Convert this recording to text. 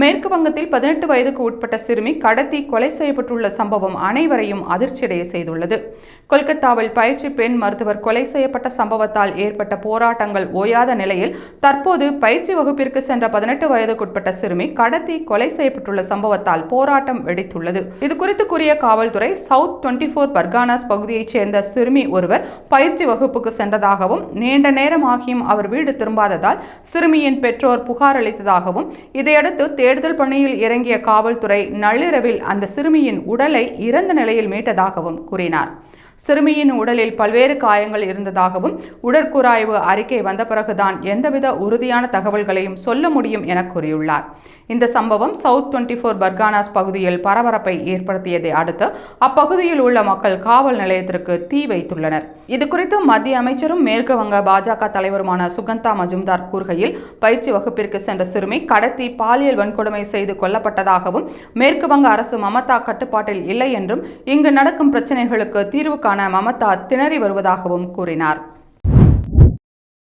மேற்கு வங்கத்தில் பதினெட்டு வயதுக்கு உட்பட்ட சிறுமி கடத்தி கொலை செய்யப்பட்டுள்ள சம்பவம் அனைவரையும் அதிர்ச்சியடைய செய்துள்ளது. கொல்கத்தாவில் பயிற்சி பெண் மருத்துவர் கொலை செய்யப்பட்ட சம்பவத்தால் ஏற்பட்ட போராட்டங்கள் ஓயாத நிலையில் தற்போது பயிற்சி வகுப்பிற்கு சென்ற பதினெட்டு வயதுக்குட்பட்ட சிறுமி கடத்தி கொலை செய்யப்பட்டுள்ள சம்பவத்தால் போராட்டம் வெடித்துள்ளது. இதுகுறித்து கூறிய காவல்துறை சவுத் டுவெண்ட்டி ஃபோர் பர்கானாஸ் பகுதியைச் சேர்ந்த சிறுமி ஒருவர் பயிற்சி வகுப்புக்கு சென்றதாகவும் நீண்ட நேரமாகியும் அவர் வீடு திரும்பாததால் சிறுமியின் பெற்றோர் புகார் அளித்ததாகவும் இதையடுத்து தேடுதல் பணியில் இறங்கிய காவல்துறை நள்ளிரவில் அந்த சிறுமியின் உடலை இறந்த நிலையில் மீட்டதாகவும் கூறினார். சிறுமியின் உடலில் பல்வேறு காயங்கள் இருந்ததாகவும் உடற்கூராய்வு அறிக்கை வந்த பிறகுதான் எந்தவித உறுதியான தகவல்களையும் சொல்ல முடியும் என கூறியுள்ளார். இந்த சம்பவம் சவுத் டுவெண்ட்டி ஃபோர் பர்கானாஸ் பகுதியில் பரபரப்பை ஏற்படுத்தியதை அடுத்து அப்பகுதியில் உள்ள மக்கள் காவல் நிலையத்திற்கு தீ வைத்துள்ளனர். இதுகுறித்து மத்திய அமைச்சரும் மேற்கு வங்க பாஜக தலைவருமான சுகந்தா மஜும்தார் கூறுகையில் பயிற்சி வகுப்பிற்கு சென்ற சிறுமி கடத்தி பாலியல் வன்கொடுமை செய்து கொல்லப்பட்டதாகவும் மேற்கு வங்க அரசு மமதா கட்டுப்பாட்டில் இல்லை என்றும் இங்கு நடக்கும் பிரச்சனைகளுக்கு தீர்வு காண மமதா திணறி வருவதாகவும் கூறினார்.